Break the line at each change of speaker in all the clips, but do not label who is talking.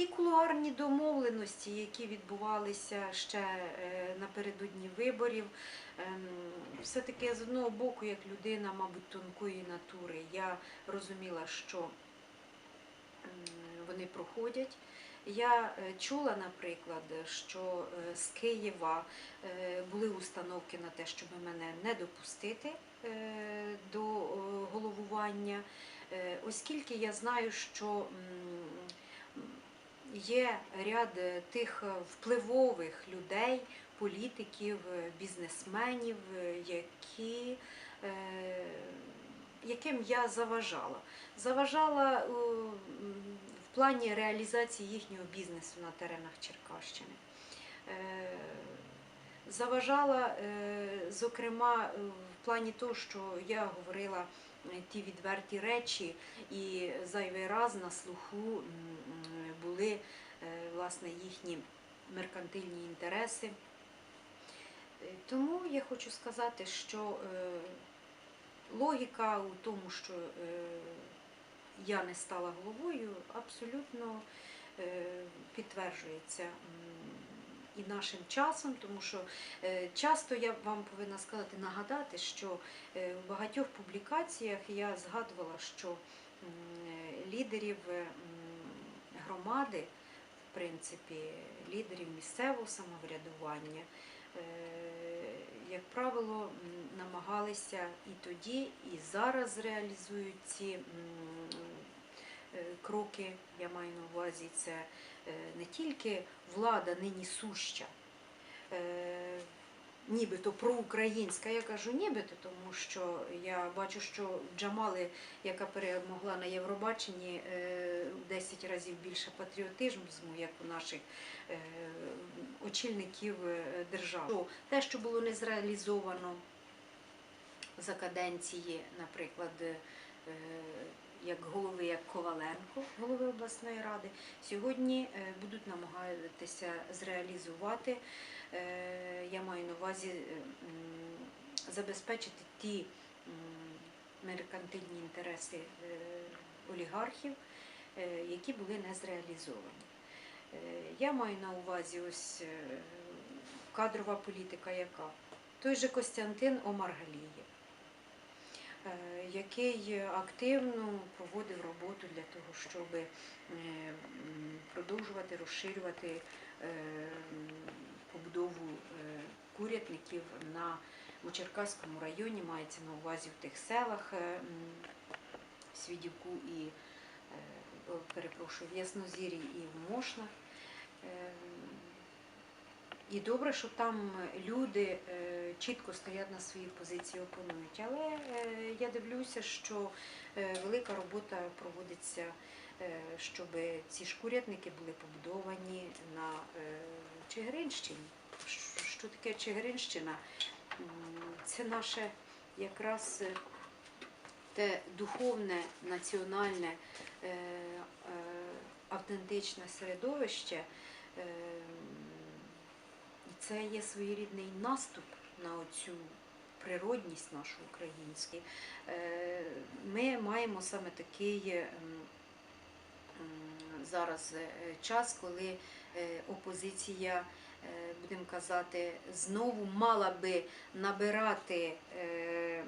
ті кулуарні домовленості, які відбувалися ще е, напередодні виборів, ем, все-таки з одного боку, як людина, мабуть, тонкої натури, я розуміла, що вони проходять. Я е, чула, наприклад, що е, з Києва були установки на те, щоб мене не допустити до головування, оскільки я знаю, що є ряд е, тих е, впливових людей, політиків, е, бізнесменів, які, яким я заважала. Заважала в плані реалізації їхнього бізнесу на теренах Черкащини. Заважала, зокрема, в плані того, що я говорила ті відверті речі, і зайвий раз на слуху були е, власне їхні меркантильні інтереси. Е, Тому я хочу сказати, що е, логіка у тому, що я не стала головою, абсолютно підтверджується і нашим часом, тому що часто я вам повинна сказати, нагадати, що в багатьох публікаціях я згадувала, що лідерів громади, в принципі, лідерів місцевого самоврядування, е, як правило, намагалися і тоді, і зараз реалізують ці е, кроки, я маю на увазі, це е, не тільки влада нині суща, нібито проукраїнська. Я кажу нібито, тому що я бачу, що Джамали, яка перемогла на Євробаченні, е, в 10 разів більше патріотизму, як у наших е, очільників е, держав. Те, що було не зреалізовано за каденції, наприклад, е, як голови, як Коваленко, голови обласної ради, сьогодні е, будуть намагатися зреалізувати. Е, Я маю на увазі е, забезпечити ті меркантильні інтереси олігархів, які були не зреалізовані. Я маю на увазі ось кадрова політика, яка той же Костянтин Омаргалієв, який активно проводив роботу для того, щоб е, продовжувати розширювати е, побудову е, курятників на у Черкаському районі, мається на увазі в тих селах е, Свідівку і е, перепрошую, в Яснозірі і в Мошнах. І добре, що там люди е, чітко стоять на своїй позиції, опонують. Але е, я дивлюся, що е, велика робота проводиться, щоб ці шкурятники були побудовані на Чигиринщині. Що- таке Чигиринщина? Це наше якраз те духовне, національне, автентичне середовище. Це є своєрідний наступ на оцю природність нашу українську. Е, Ми маємо саме такий ем, зараз е, час, коли е, опозиція, будемо казати, знову мала би набирати е,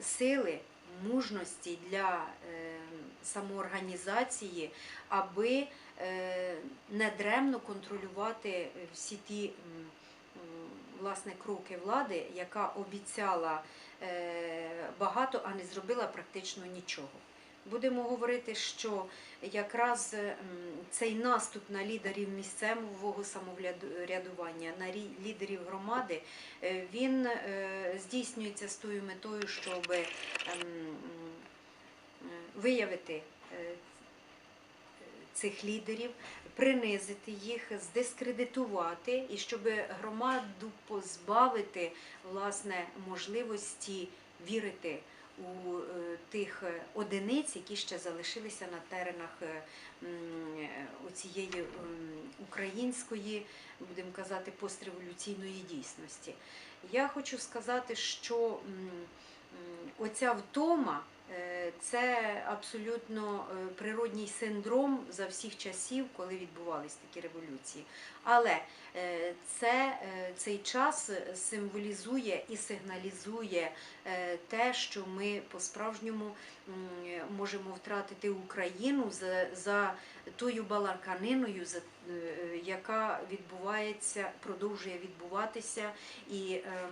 сили, мужності для самоорганізації, аби е, недремно контролювати всі ті власне кроки влади, яка обіцяла е, багато, а не зробила практично нічого. Будемо говорити, що якраз цей наступ на лідерів місцевого самоврядування, на лідерів громади, е, він е, здійснюється з тою метою, щоб ем, е, виявити е, цих лідерів, принизити їх, здискредитувати, і щоб громаду позбавити власне можливості вірити у е, тих одиниць, які ще залишилися на теренах е, м, української, будемо казати, постреволюційної дійсності. Я хочу сказати, що оця втома Це абсолютно е, природній синдром за всіх часів, коли відбувались такі революції. Але е, це, е, цей час символізує і сигналізує е, те, що ми по-справжньому можемо втратити Україну за, за тою балаканиною, за, е, яка відбувається, продовжує відбуватися і ем,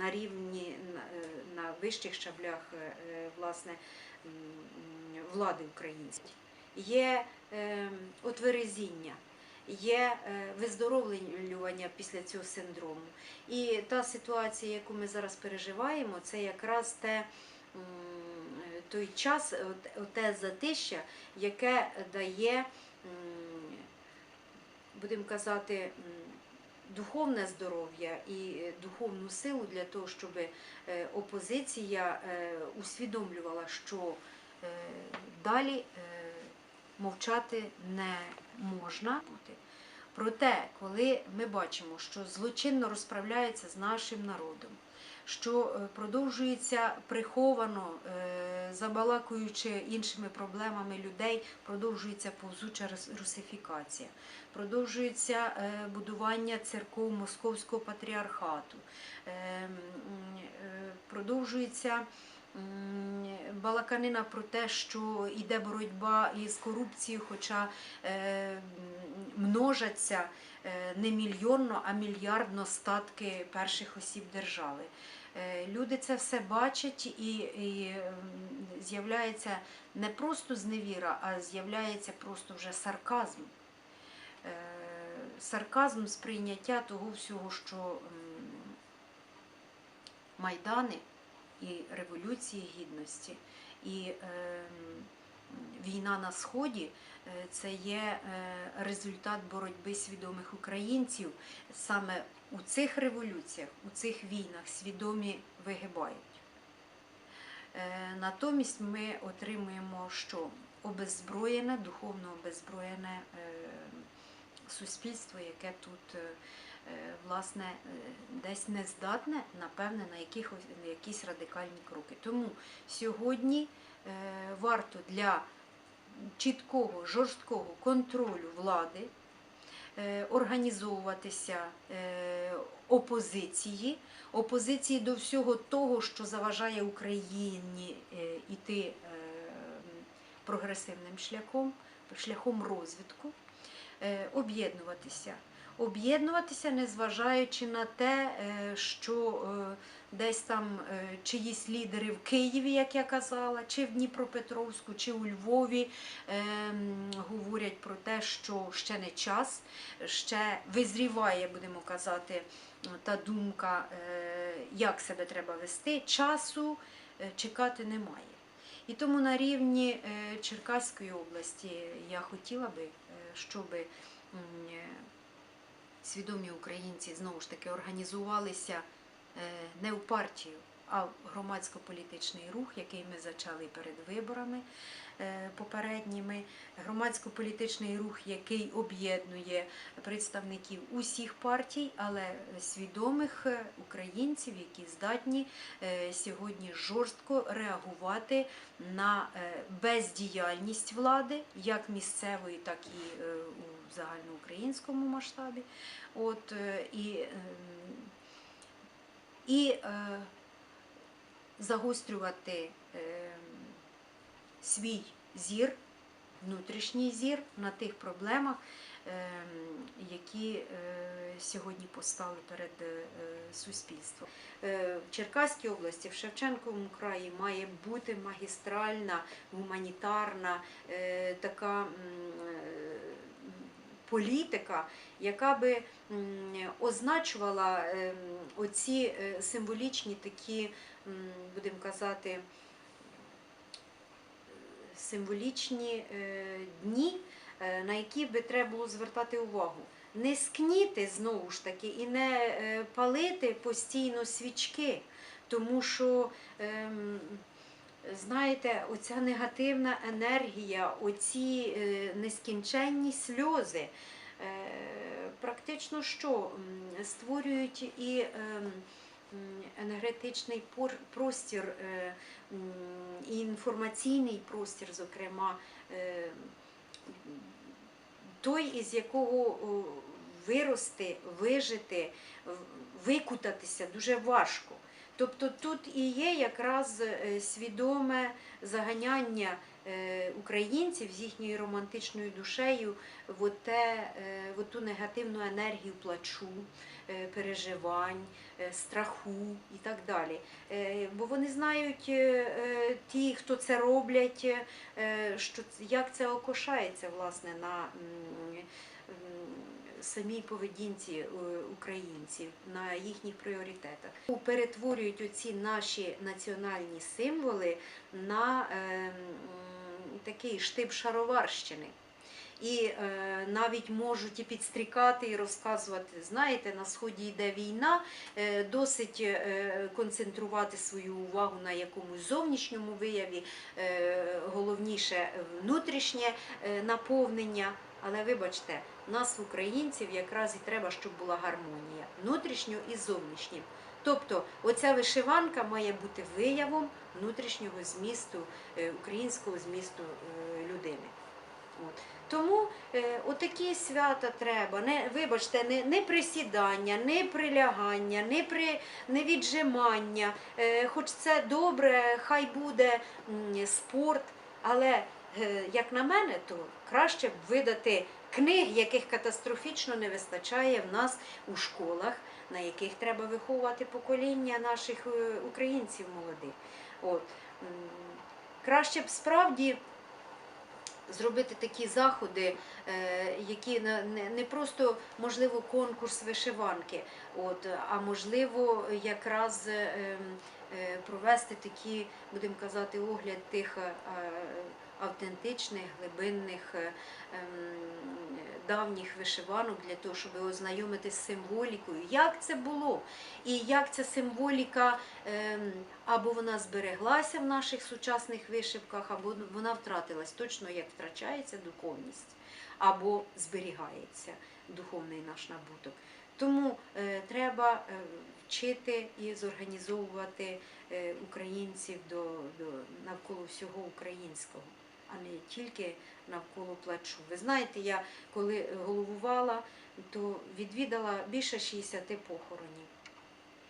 на рівні на, е, на вищих щаблях е, е, власне влади української. Є ем, отверезіння. Є е, виздоровлювання після цього синдрому. І та ситуація, яку ми зараз переживаємо, це якраз те, той час, те затища, яке дає, будемо казати, духовне здоров'я і е, духовну силу для того, щоб е, опозиція усвідомлювала, що далі мовчати не можна. бути. Проте, коли ми бачимо, що злочинно розправляється з нашим народом, що е, продовжується приховано, е, забалакуючи іншими проблемами людей, продовжується повзуча рус- русифікація, продовжується е, будування церков Московського патріархату, е, м, е, продовжується балаканина про те, що йде боротьба із корупцією, хоча е, множаться е, не мільйонно, а мільярдно статки перших осіб держави. Е, Люди це все бачать і, і з'являється не просто зневіра, а з'являється просто вже сарказм. Сарказм сприйняття того всього, що майдани і революції гідності, і ем, війна на сході е, це є е, результат боротьби свідомих українців. Саме у цих революціях, у цих війнах свідомі вигибають. Е, Натомість ми отримуємо що? Обеззброєне, духовно обеззброєне е, суспільство, яке тут е, е, власне е, десь не здатне, напевне, на, якихось, на якісь радикальні кроки. Тому сьогодні е, варто для чіткого, жорсткого контролю влади е, організовуватися е, опозиції, опозиції до всього того, що заважає Україні е, е, прогресивним шляхом, шляхом розвитку, е, об'єднуватися. Об'єднуватися, незважаючи на те, е, що е, десь там е, чиїсь лідери в Києві, як я казала, чи в Дніпропетровську, чи у Львові ем, говорять про те, що ще не час, ще визріває, будемо казати, та думка, як себе треба вести. Часу чекати немає. І тому на рівні Черкаської області я хотіла би, щоб свідомі українці знову ж таки організувалися е, не в партію, а громадсько-політичний рух, який ми зачали перед виборами е, попередніми. Громадсько-політичний рух, який об'єднує представників усіх партій, але свідомих е, українців, які здатні е, сьогодні жорстко реагувати на бездіяльність влади, як місцевої, так і у загальноукраїнському масштабі. От, і, ем, і загострювати ем, свій зір, внутрішній зір на тих проблемах, ем, які е, сьогодні постали перед е, суспільством. Е, В Черкаській області, в Шевченковому краї має бути магістральна, гуманітарна е, така е, політика, яка би означувала ем, оці е, символічні такі, будемо казати, символічні е, дні, е, на які би треба було звертати увагу. Не скніти знову ж таки і не палити постійно свічки, тому що, ем, знаєте, оця негативна енергія, оці е, нескінченні сльози, е, практично що створюють і ем, енергетичний простір е, і інформаційний простір, зокрема, е, той, із якого вирости, вижити, викутатися дуже важко. Тобто тут і є якраз е, свідоме заганяння е, українців з їхньою романтичною душею в, оте, е, в ту негативну енергію плачу, переживань, страху і так далі. Бо вони знають, ті, хто це роблять, що як це окошається власне на самій поведінці е, українців, на їхніх пріоритетах. Перетворюють оці наші національні символи на е, такий штиб шароварщини. І е, навіть можуть і підстрікати і розказувати, знаєте, на сході йде війна, е, досить е, концентрувати свою увагу на якомусь зовнішньому вияві, е, головніше внутрішнє е, наповнення. Але вибачте, нас, українців, якраз і треба, щоб була гармонія внутрішньо і зовнішнім. Тобто, оця вишиванка має бути виявом внутрішнього змісту, е, українського змісту е, людини. От. Тому е, отакі свята треба. Не, вибачте, не, не присідання, не прилягання, не, при, не віджимання. Е, хоч це добре, хай буде м, спорт, але, як на мене, то краще б видати книг, яких катастрофічно не вистачає в нас у школах, на яких треба виховувати покоління наших е, українців молодих. От. Краще б справді зробити такі заходи, е, які не, просто можливо конкурс вишиванки, от, а можливо якраз е, ем, е, провести такі, будемо казати, огляд тих е, автентичних, глибинних, е, ем, давніх вишиванок для того, щоб ознайомитися з символікою, як це було, і як ця символіка ем, або вона збереглася в наших сучасних вишивках, або вона втратилась, точно як втрачається духовність, або зберігається духовний наш набуток. Тому е, треба е, вчити і зорганізовувати е, українців до, до навколо всього українського, а не тільки навколо плачу. Ви знаєте, я коли головувала, то відвідала більше 60 похоронів.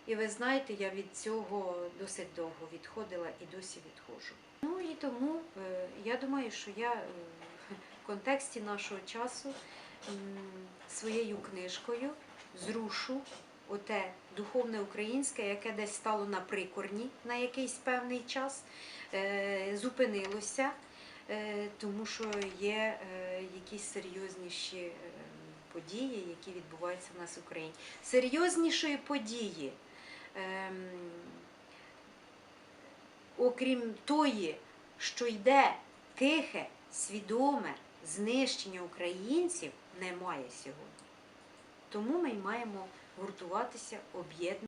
І ви знаєте, я від цього досить довго відходила і досі відходжу. Ну і тому е, я думаю, що я е, в контексті нашого часу своєю книжкою зрушу оте духовне українське, яке десь стало на прикорні на якийсь певний час, е, зупинилося, тому що є е, якісь серйозніші е, події, які відбуваються в нас в Україні. Серйознішої події. ем, окрім тої, що йде тихе, свідоме знищення українців, немає сьогодні. Тому ми маємо гуртуватися, об'єднувати.